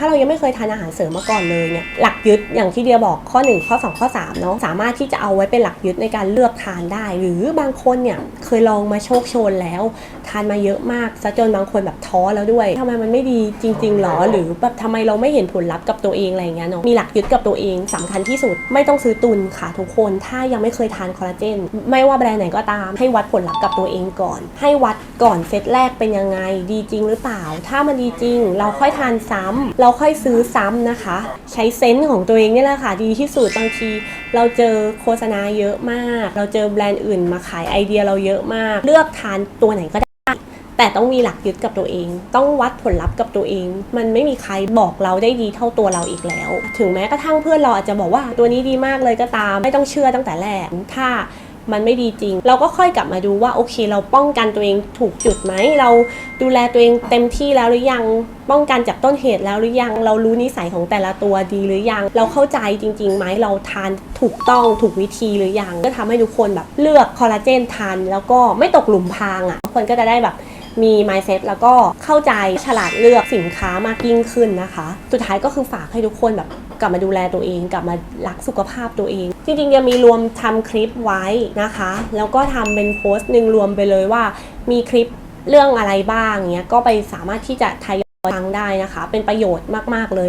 ถ้าเรายังไม่เคยทานอาหารเสริมมาก่อนเลยเนี่ยหลักยึดอย่างที่เดียบอกข้อ 1 ข้อ 2 ข้อ3เนาะสามารถที่จะเอาไว้เป็นหลักยึดในการเลือกทานได้ หรือบางคนเนี่ยเคยลองมาโชคโชนแล้ว ทานมาเยอะมากซะจนบางคนแบบท้อแล้วด้วยทำไมมันไม่ดีจริงๆหรอหรือแบบทำไมเราไม่เห็นผลลัพธ์กับตัวเองอะไรอย่างเงี้ยเนาะมีหลักยึดกับตัวเองสำคัญที่สุดไม่ต้องซื้อตุนค่ะทุกคน ถ้ายังไม่เคยทานคอลลาเจนไม่ว่าแบรนด์ไหนก็ตามให้วัดผลลัพธ์กับตัวเองก่อน ให้วัดก่อนเซตแรกเป็นยังไงดีจริงหรือเปล่า ถ้ามันดีจริง เราค่อยทานซ้ำเราค่อยซื้อซ้ำนะคะ ใช้เซนส์ของตัวเองนี่แหละค่ะ ดีที่สุดบางที เราเจอโฆษณาเยอะมาก เราเจอแบรนด์อื่นมาขายไอเดียเราเยอะมาก เลือกทานตัวไหนก็ได้แต่ต้องมีหลักยึดกับตัวเอง ต้องวัดผลลัพธ์กับตัวเอง มันไม่มีใครบอกเราได้ดีเท่าตัวเราอีกแล้ว ถึงแม้กระทั่งเพื่อนเราอาจจะบอกว่าตัวนี้ดีมากเลยก็ตาม ไม่ต้องเชื่อตั้งแต่แรก ถ้า มันไม่ดีจริง เราก็ค่อยกลับมาดูว่าโอเค เราป้องกันตัวเองถูกจุดไหมเราดูแลตัวเองเต็มที่แล้วหรือยังป้องกันจากต้นเหตุแล้วหรือยัง เรารู้นิสัยของแต่ละตัวดีหรือยัง เราเข้าใจจริงๆไหมเราทานถูกต้องถูกวิธีหรือยังก็ทำให้ทุกคนแบบเลือกคอลลาเจนทานแล้วก็ไม่ตกหลุมพรางอะ่ะทุกคนก็จะได้แบบมี mindset แล้วก็เข้าใจฉลาดเลือกสินค้ามากยิ่งขึ้นนะคะ สุดท้ายก็คือฝากให้ทุกคนแบบ กลับมาดูแลตัวเอง กลับมารักสุขภาพตัวเอง จริงๆจะมีรวมทำคลิปไว้นะคะ แล้วก็ทำเป็นโพสต์หนึ่งรวมไปเลยว่า มีคลิปเรื่องอะไรบ้างเนี้ยก็ไปสามารถที่จะทยอยฟังได้นะคะ เป็นประโยชน์มากๆเลย